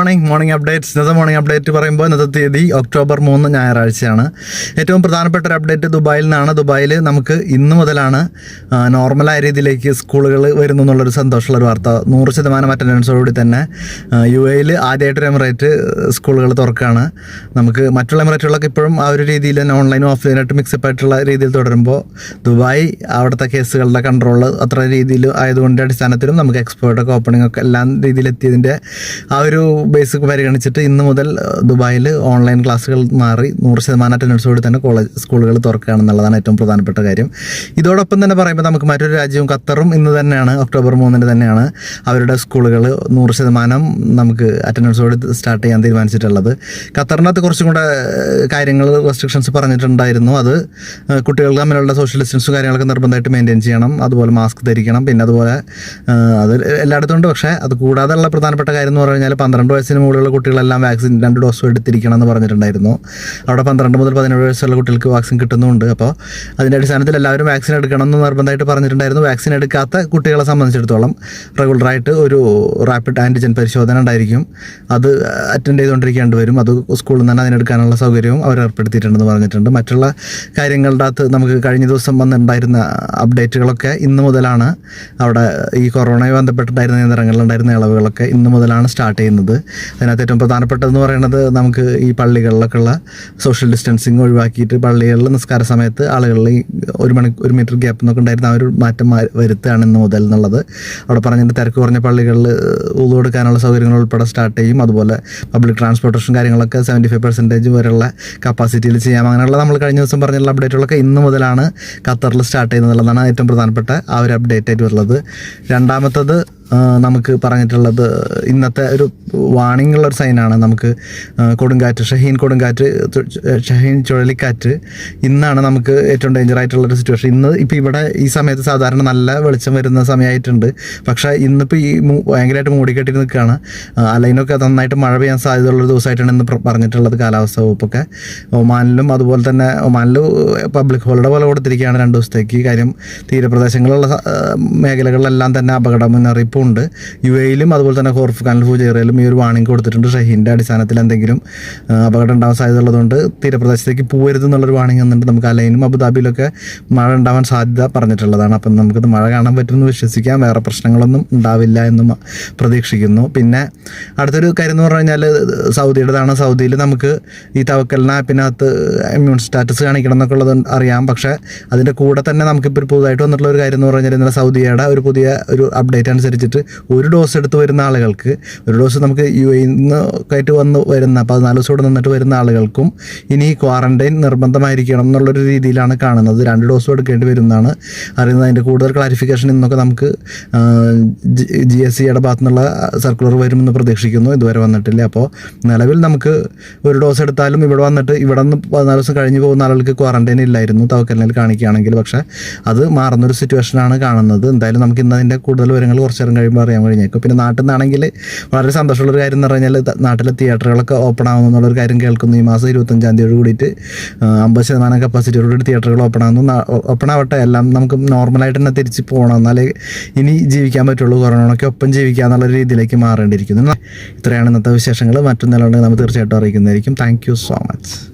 Morning morning updates ഇന്നത്തെ morning update പറയുമ്പോൾ ഇന്നത്തെ തീയതി ഒക്ടോബർ മൂന്ന് ഞായറാഴ്ചയാണ്. ഏറ്റവും പ്രധാനപ്പെട്ട ഒരു അപ്ഡേറ്റ് ദുബായിൽ നിന്നാണ്. ദുബായിൽ നമുക്ക് ഇന്ന് മുതലാണ് നോർമലായ രീതിയിലേക്ക് സ്കൂളുകൾ വരുന്നു എന്നുള്ളൊരു സന്തോഷമുള്ള ഒരു വാർത്ത. നൂറ് ശതമാനം അറ്റൻഡൻസോടുകൂടി തന്നെ യു എയിൽ ആദ്യമായിട്ടൊരു എമിറേറ്റ് സ്കൂളുകൾ തുറക്കുകയാണ് നമുക്ക് മറ്റുള്ള എമിറേറ്റുകളൊക്കെ ഇപ്പോഴും ആ ഒരു രീതിയിൽ തന്നെ ഓൺലൈനും ഓഫ്ലൈനായിട്ട് മിക്സപ്പ് ആയിട്ടുള്ള രീതിയിൽ തുടരുമ്പോൾ ദുബായ് അവിടുത്തെ കേസുകളുടെ കൺട്രോൾ അത്ര രീതിയിൽ ആയതുകൊണ്ട് അടിസ്ഥാനത്തിലും നമുക്ക് എക്സ്പോർട്ടൊക്കെ ഓപ്പണിംഗ് ഒക്കെ എല്ലാ രീതിയിലെത്തിയതിന്റെ ആ ഒരു ബേസിക് പരിഗണിച്ചിട്ട് ഇന്ന് മുതൽ ദുബായിൽ ഓൺലൈൻ ക്ലാസ്സുകൾ മാറി നൂറ് ശതമാനം അറ്റൻഡൻസോട് തന്നെ കോളേജ് സ്കൂളുകൾ തുറക്കുകയാണെന്നുള്ളതാണ് ഏറ്റവും പ്രധാനപ്പെട്ട കാര്യം. ഇതോടൊപ്പം തന്നെ പറയുമ്പോൾ നമുക്ക് മറ്റൊരു രാജ്യവും ഖത്തറും ഇന്ന് തന്നെയാണ് ഒക്ടോബർ മൂന്നിന് തന്നെയാണ് അവരുടെ സ്കൂളുകൾ നൂറ് ശതമാനം നമുക്ക് അറ്റൻഡൻസോട് സ്റ്റാർട്ട് ചെയ്യാൻ തീരുമാനിച്ചിട്ടുള്ളത്. ഖത്തറിനകത്ത് കുറച്ചും കൂടെ കാര്യങ്ങൾ റെസ്ട്രിക്ഷൻസ് പറഞ്ഞിട്ടുണ്ടായിരുന്നു. അത് കുട്ടികൾ തമ്മിലുള്ള സോഷ്യൽ ഡിസ്റ്റൻസും കാര്യങ്ങളൊക്കെ നിർബന്ധമായിട്ട് മെയിന്റെയിൻ ചെയ്യണം. അതുപോലെ മാസ്ക് ധരിക്കണം. പിന്നെ അതുപോലെ അത് എല്ലായിടത്തും ഉണ്ട്. പക്ഷേ അത് കൂടാതെ ഉള്ള പ്രധാനപ്പെട്ട കാര്യം എന്ന് പറഞ്ഞു കഴിഞ്ഞാൽ പന്ത്രണ്ട് വയസ്സിന് മുകളിലുള്ള കുട്ടികളെല്ലാം വാക്സിൻ രണ്ട് ഡോസും എടുത്തിരിക്കണം എന്ന് പറഞ്ഞിട്ടുണ്ടായിരുന്നു. അവിടെ പന്ത്രണ്ട് മുതൽ പതിനേഴ് വയസ്സുള്ള കുട്ടികൾക്ക് വാക്സിൻ കിട്ടുന്നുണ്ട്. അപ്പോൾ അതിന്റെ അടിസ്ഥാനത്തിൽ എല്ലാവരും വാക്സിൻ എടുക്കണം എന്ന് നിർബന്ധമായിട്ട് പറഞ്ഞിട്ടുണ്ടായിരുന്നു. വാക്സിൻ എടുക്കാത്ത കുട്ടികളെ സംബന്ധിച്ചിടത്തോളം റെഗുലറായിട്ട് ഒരു റാപ്പിഡ് ആന്റിജൻ പരിശോധന ഉണ്ടായിരിക്കും. അത് അറ്റൻഡ് ചെയ്തുകൊണ്ടിരിക്കേണ്ടി വരും. അത് സ്കൂളിൽ നിന്ന് തന്നെ അതിനെടുക്കാനുള്ള സൗകര്യവും അവർ ഏർപ്പെടുത്തിയിട്ടുണ്ടെന്ന് പറഞ്ഞിട്ടുണ്ട്. മറ്റുള്ള കാര്യങ്ങളുടെ അകത്ത് നമുക്ക് കഴിഞ്ഞ ദിവസം വന്നിട്ടുണ്ടായിരുന്ന അപ്ഡേറ്റുകളൊക്കെ ഇന്ന് മുതലാണ്. അവിടെ ഈ കൊറോണയെ ബന്ധപ്പെട്ടിട്ടുണ്ടായിരുന്ന നിയന്ത്രണങ്ങളുണ്ടായിരുന്ന ഇളവുകളൊക്കെ ഇന്ന് മുതലാണ് സ്റ്റാർട്ട് ചെയ്യുന്നത്. അതിനകത്ത് ഏറ്റവും പ്രധാനപ്പെട്ടതെന്ന് പറയുന്നത് നമുക്ക് ഈ പള്ളികളിലൊക്കെ ഉള്ള സോഷ്യൽ ഡിസ്റ്റൻസിങ് ഒഴിവാക്കിയിട്ട് പള്ളികളിൽ നിസ്കാര സമയത്ത് ആളുകളിൽ ഒരു മണി ഒരു മീറ്റർ ഗ്യാപ്പ് എന്നൊക്കെ ഉണ്ടായിരുന്ന ആ ഒരു മാറ്റം വരുത്തുകയാണ് ഇന്ന് മുതൽ എന്നുള്ളത്. അവിടെ പറഞ്ഞിട്ട് തിരക്ക് കുറഞ്ഞ പള്ളികളിൽ ഉള്ളു കൊടുക്കാനുള്ള സൗകര്യങ്ങൾ ഉൾപ്പെടെ സ്റ്റാർട്ട് ചെയ്യും. അതുപോലെ പബ്ലിക് ട്രാൻസ്പോർട്ടേഷൻ കാര്യങ്ങളൊക്കെ സെവന്റി ഫൈവ് പെർസെന്റേജ് വരെയുള്ള കപ്പാസിറ്റിയിൽ ചെയ്യാം. അങ്ങനെയുള്ള നമ്മൾ കഴിഞ്ഞ ദിവസം പറഞ്ഞുള്ള അപ്ഡേറ്റുകളൊക്കെ ഇന്ന് മുതലാണ് ഖത്തറിൽ സ്റ്റാർട്ട് ചെയ്യുന്നത് എന്നുള്ളതാണ് ഏറ്റവും പ്രധാനപ്പെട്ട ആ ഒരു അപ്ഡേറ്റ് ആയിട്ട് വരുന്നത്. രണ്ടാമത്തത് നമുക്ക് പറഞ്ഞിട്ടുള്ളത് ഇന്നത്തെ ഒരു വാണിംഗ് ഉള്ള ഒരു സൈനാണ്. നമുക്ക് കൊടുങ്കാറ്റ് ഷഹീൻ കൊടുങ്കാറ്റ് ഷഹീൻ ചുഴലിക്കാറ്റ്. ഇന്നാണ് നമുക്ക് ഏറ്റവും ഡേഞ്ചർ ആയിട്ടുള്ള ഒരു സിറ്റുവേഷൻ ഇന്ന് ഇപ്പോൾ ഇവിടെ ഈ സമയത്ത് സാധാരണ നല്ല വെളിച്ചം വരുന്ന സമയമായിട്ടുണ്ട് പക്ഷേ ഇന്നിപ്പോൾ ഈ ഭയങ്കരമായിട്ട് മൂടിക്കെട്ടി നിൽക്കുകയാണ്. അലൈനൊക്കെ നന്നായിട്ട് മഴ പെയ്യാൻ സാധ്യതയുള്ള ഒരു ദിവസമായിട്ടാണ് ഇന്ന് പറഞ്ഞിട്ടുള്ളത് കാലാവസ്ഥ വകുപ്പൊക്കെ. ഒമാനിലും അതുപോലെ തന്നെ ഒമാനിൽ പബ്ലിക് ഹോളിഡേ പോലെ കൊടുത്തിരിക്കുകയാണ് രണ്ട് ദിവസത്തേക്ക്. കാര്യം തീരപ്രദേശങ്ങളുള്ള മേഖലകളിലെല്ലാം തന്നെ അപകട മുന്നറിയിപ്പും ഉണ്ട്. യു എയിലും അതുപോലെ തന്നെ ഹോർഫ് കാനൽ ഫുജേറയിലും ഈ ഒരു വാണിംഗ് കൊടുത്തിട്ടുണ്ട്. ഷഹീന്റെ അടിസ്ഥാനത്തിൽ എന്തെങ്കിലും അപകടം ഉണ്ടാവാൻ സാധ്യത ഉള്ളതുകൊണ്ട് തീരപ്രദേശത്തേക്ക് പോകരുത് എന്നുള്ളൊരു വാണിംഗ് വന്നിട്ട് നമുക്ക് അലൈനും അബുദാബിയിലൊക്കെ മഴ ഉണ്ടാവാൻ സാധ്യത പറഞ്ഞിട്ടുള്ളതാണ്. അപ്പം നമുക്ക് മഴ കാണാൻ പറ്റുമെന്ന് വിശ്വസിക്കാം. വേറെ പ്രശ്നങ്ങളൊന്നും ഉണ്ടാവില്ല എന്നും പ്രതീക്ഷിക്കുന്നു. പിന്നെ അടുത്തൊരു കാര്യം എന്ന് പറഞ്ഞു കഴിഞ്ഞാൽ സൗദിയുടേതാണ്. സൗദിയിൽ നമുക്ക് ഈ തവക്കലിന് ആപ്പിനകത്ത് ഇമ്മ്യൂൺ സ്റ്റാറ്റസ് കാണിക്കണം എന്നൊക്കെ അറിയാം. പക്ഷേ അതിന്റെ കൂടെ തന്നെ നമുക്കിപ്പോൾ പുതുതായിട്ട് വന്നിട്ടുള്ള ഒരു കാര്യം എന്ന് പറഞ്ഞാൽ ഇന്നലെ സൗദിയുടെ ഒരു പുതിയ ഒരു അപ്ഡേറ്റ് അനുസരിച്ചിട്ട് ഒരു ഡോസ് എടുത്ത് വരുന്ന ആളുകൾക്ക് ഒരു ഡോസ് നമുക്ക് യു എയിൽ നിന്ന് കയറ്റി വന്ന് വരുന്ന പതിനാല് ദിവസം ഇവിടെ നിന്നിട്ട് വരുന്ന ആളുകൾക്കും ഇനി ക്വാറന്റൈൻ നിർബന്ധമായിരിക്കണം എന്നുള്ളൊരു രീതിയിലാണ് കാണുന്നത്. രണ്ട് ഡോസും എടുക്കേണ്ടി വരുന്നതാണ്. അറിയുന്നത് അതിന്റെ കൂടുതൽ ക്ലാരിഫിക്കേഷൻ ഇന്നൊക്കെ നമുക്ക് ജി എസ് സിയുടെ ഭാഗത്തു നിന്നുള്ള സർക്കുലർ വരുമെന്ന് പ്രതീക്ഷിക്കുന്നു. ഇതുവരെ വന്നിട്ടില്ല. അപ്പോൾ നിലവിൽ നമുക്ക് ഒരു ഡോസ് എടുത്താലും ഇവിടെ വന്നിട്ട് ഇവിടെ നിന്ന് പതിനാല് ദിവസം കഴിഞ്ഞ് പോകുന്ന ആളുകൾക്ക് ക്വാറന്റൈൻ ഇല്ലായിരുന്നു. തവക്കലിനിൽ കാണിക്കുകയാണെങ്കിൽ പക്ഷേ അത് മാറുന്നൊരു സിറ്റുവേഷനാണ് കാണുന്നത്. എന്തായാലും നമുക്ക് ഇന്നതിന്റെ കൂടുതൽ വിവരങ്ങൾ കുറച്ച് നേരം കഴിയുമ്പോൾ അറിയാൻ കഴിഞ്ഞേക്കും. പിന്നെ നാട്ടിൽ നിന്നാണെങ്കിൽ വളരെ സന്തോഷമുള്ളൊരു കാര്യം എന്ന് പറഞ്ഞാൽ നാട്ടിലെ തിയേറ്ററുകളൊക്കെ ഓപ്പൺ ആവുന്നു എന്നുള്ളൊരു കാര്യം കേൾക്കുന്നു. ഈ മാസം ഇരുപത്തഞ്ചാം തീയതി കൂടിയിട്ട് അമ്പത് ശതമാനം കപ്പാസിറ്റിയോട് കൂടി തിയേറ്ററുകൾ ഓപ്പൺ ആവുന്നു. ഓപ്പൺ ആവട്ടെ എല്ലാം നമുക്ക് നോർമലായിട്ട് തന്നെ തിരിച്ച് പോകണം. എന്നാലേ ഇനി ജീവിക്കാൻ പറ്റുള്ളൂ. കൊറോണയ്ക്ക് ഒപ്പം ജീവിക്കുക എന്നുള്ള രീതിയിലേക്ക് മാറേണ്ടിയിരിക്കുന്നു. ഇത്രയാണ് ഇന്നത്തെ വിശേഷങ്ങൾ. മറ്റൊന്നിലുണ്ടെങ്കിൽ നമ്മൾ തീർച്ചയായിട്ടും അറിയിക്കുന്നതായിരിക്കും. Thank so much